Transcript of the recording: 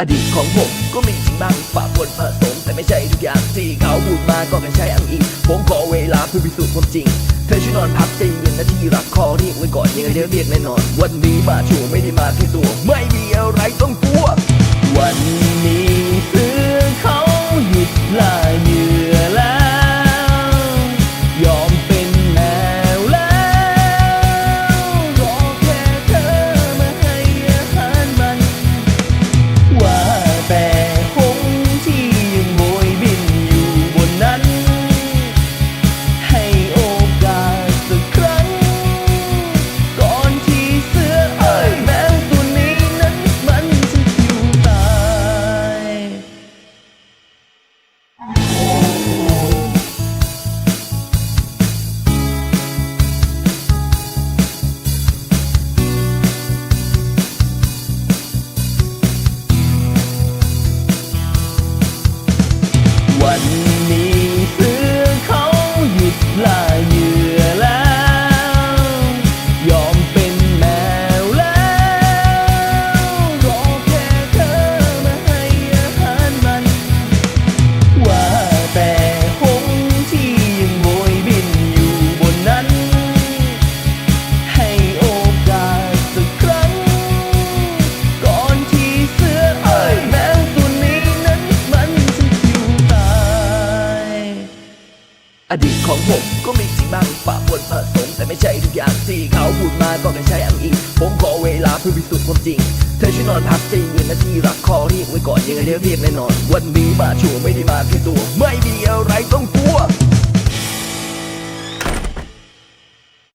อดีตของผมก็มีจริงบ้างปะปนผสม แต่ไม่ใช่ทุกอย่างที่เขาพูดมาก็แค่ใช้อ้างอิงผมขอเวลาเพื่อพิสูจน์ความจริง เธอช่วยนอนพักใจเย็นนะที่รักคอเรียกไว้ก่อนยังไงเดี๋ยวเรียกแน่นอน วันนี้มาชัวร์ไม่ได้มาแค่ตัว วั อดีตของผมก็มีสิ่งบ้างปะปนผสมแต่ไม่ใช่ทุกอย่างที่เขาพูดมาก็แค่ใช้อ้างอิงผมขอเวลาเพื่อพิสูจน์ความจริง เธอช่วยนอนพักใจเย็นนะที่รักคอเรียกไว้ก่อนยังไงเดี๋ยวเรียกแน่นอน วันนี้มาชัวร์ไม่ได้มาแค่ตัว ไม่มีอะไรต้องกลัว